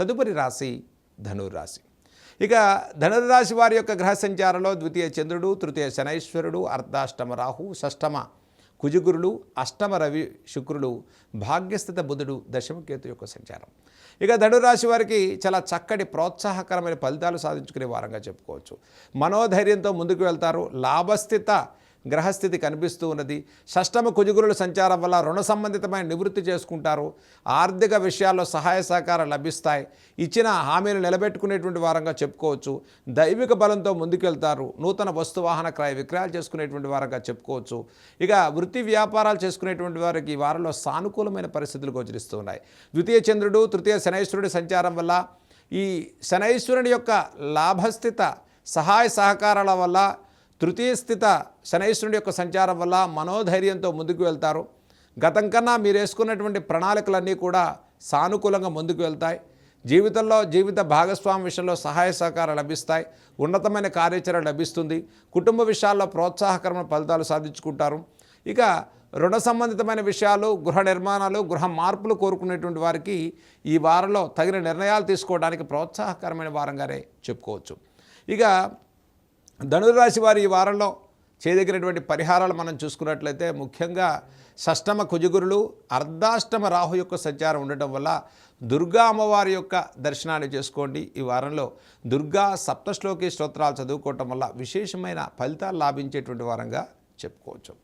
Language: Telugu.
తదుపరి రాశి ధనుర్రాశి. ఇక ధనుర్రాశి వారి యొక్క గ్రహ సంచారంలో ద్వితీయ చంద్రుడు తృతీయ శనైశ్వరుడు అర్ధాష్టమ రాహు షష్టమ కుజుగురులు అష్టమ రవి శుక్రులు భాగ్యస్థిత బుధుడు దశమకేతు యొక్క సంచారం. ఇక ధనురాశి వారికి చాలా చక్కటి ప్రోత్సాహకరమైన ఫలితాలు సాధించుకునే వారంగా చెప్పుకోవచ్చు. మనోధైర్యంతో ముందుకు వెళ్తారు లాభస్థిత గ్రహస్థితి కనిపిస్తూ ఉన్నది. షష్టమ కుజుగురుల సంచారం వల్ల రుణ సంబంధితమైన నివృత్తి చేసుకుంటారు. ఆర్థిక విషయాల్లో సహాయ సహకారాలు లభిస్తాయి. ఇచ్చిన హామీలు నిలబెట్టుకునేటువంటి వారంగా చెప్పుకోవచ్చు. దైవిక బలంతో ముందుకెళ్తారు. నూతన వస్తువాహన క్రయ విక్రయాలు చేసుకునేటువంటి వారంగా చెప్పుకోవచ్చు. ఇక వృత్తి వ్యాపారాలు చేసుకునేటువంటి వారికి ఈ వారంలో సానుకూలమైన పరిస్థితులు గోచరిస్తున్నాయి ద్వితీయ చంద్రుడు తృతీయ శనైశ్వరుడి సంచారం వల్ల ఈ శనైశ్వరుని యొక్క లాభస్థిత సహాయ సహకారాల వల్ల తృతీయ స్థిత శనైశ్వరుడి యొక్క సంచారం వల్ల మనోధైర్యంతో ముందుకు వెళ్తారు. గతం కన్నా మీరు వేసుకున్నటువంటి ప్రణాళికలన్నీ కూడా సానుకూలంగా ముందుకు వెళ్తాయి. జీవితంలో జీవిత భాగస్వామి విషయంలో సహాయ సహకారాలు లభిస్తాయి. ఉన్నతమైన కార్యాచరణ లభిస్తుంది. కుటుంబ విషయాల్లో ప్రోత్సాహకరమైన ఫలితాలు సాధించుకుంటారు. ఇక రుణ సంబంధితమైన విషయాలు గృహ నిర్మాణాలు గృహ మార్పులు కోరుకునేటువంటి వారికి ఈ వారంలో తగిన నిర్ణయాలు తీసుకోవడానికి ప్రోత్సాహకరమైన వారంగానే చెప్పుకోవచ్చు. ఇక ధనురాశి వారి ఈ వారంలో చేయదగినటువంటి పరిహారాలు మనం చూసుకున్నట్లయితే ముఖ్యంగా షష్టమ కుజుగురులు అర్ధాష్టమ రాహు యొక్క సంచారం ఉండటం వల్ల దుర్గా అమ్మవారి యొక్క దర్శనాన్ని చేసుకోండి. ఈ వారంలో దుర్గా సప్తశ్లోకి స్తోత్రాలు చదువుకోవటం వల్ల విశేషమైన ఫలితాలు లాభించేటువంటి వారంగా చెప్పుకోవచ్చు.